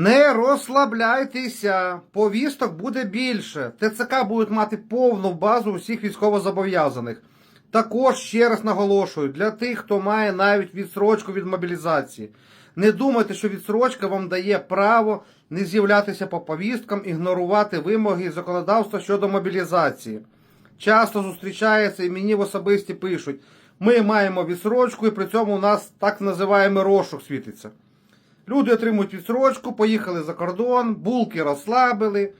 Не розслабляйтеся, повісток буде більше. ТЦК будуть мати повну базу усіх військовозобов'язаних. Також ще раз наголошую, для тих, хто має навіть відсрочку від мобілізації. Не думайте, що відсрочка вам дає право не з'являтися по повісткам, ігнорувати вимоги законодавства щодо мобілізації. Часто зустрічається і мені в особисті пишуть: ми маємо відсрочку, і при цьому у нас так називаємо розшук світиться. Люди отримують відсрочку, поїхали за кордон, булки розслабили,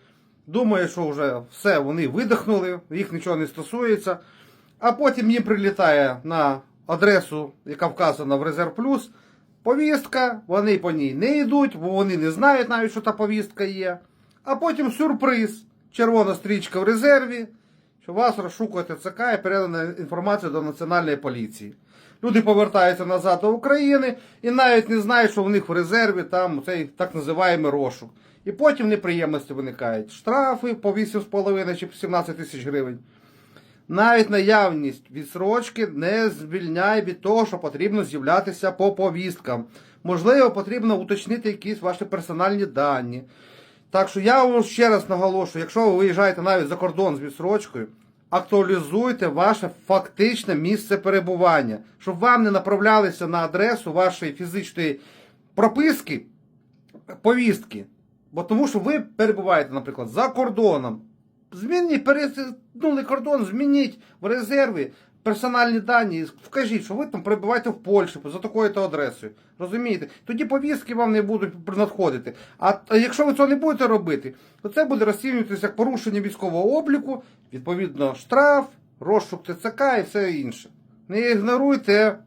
думають, що вже все, вони видихнули, їх нічого не стосується. А потім їм прилітає на адресу, яка вказана в Резерв Плюс, повістка, вони по ній не йдуть, бо вони не знають навіть, що та повістка є. А потім сюрприз, червона стрічка в резерві, що вас розшукує ТЦК і передана інформація до Національної поліції. Люди повертаються назад до України і навіть не знають, що в них в резерві там цей так називаємий розшук. І потім неприємності виникають. Штрафи по 8,5 чи 17 тисяч гривень. Навіть наявність відсрочки не звільняє від того, що потрібно з'являтися по повісткам. Можливо, потрібно уточнити якісь ваші персональні дані. Так що я вам ще раз наголошую, якщо ви виїжджаєте навіть за кордон з відсрочкою, актуалізуйте ваше фактичне місце перебування, щоб вам не направлялися на адресу вашої фізичної прописки повістки. Бо тому що ви перебуваєте, наприклад, за кордоном. Змініть, перетнули кордон, змініть в резерві персональні дані, вкажіть, що ви там перебуваєте в Польщі за такою-то адресою. Розумієте? Тоді повістки вам не будуть надходити. А якщо ви цього не будете робити, то це буде розцінюватися як порушення військового обліку, відповідно, штраф, розшук ТЦК і все інше. Не ігноруйте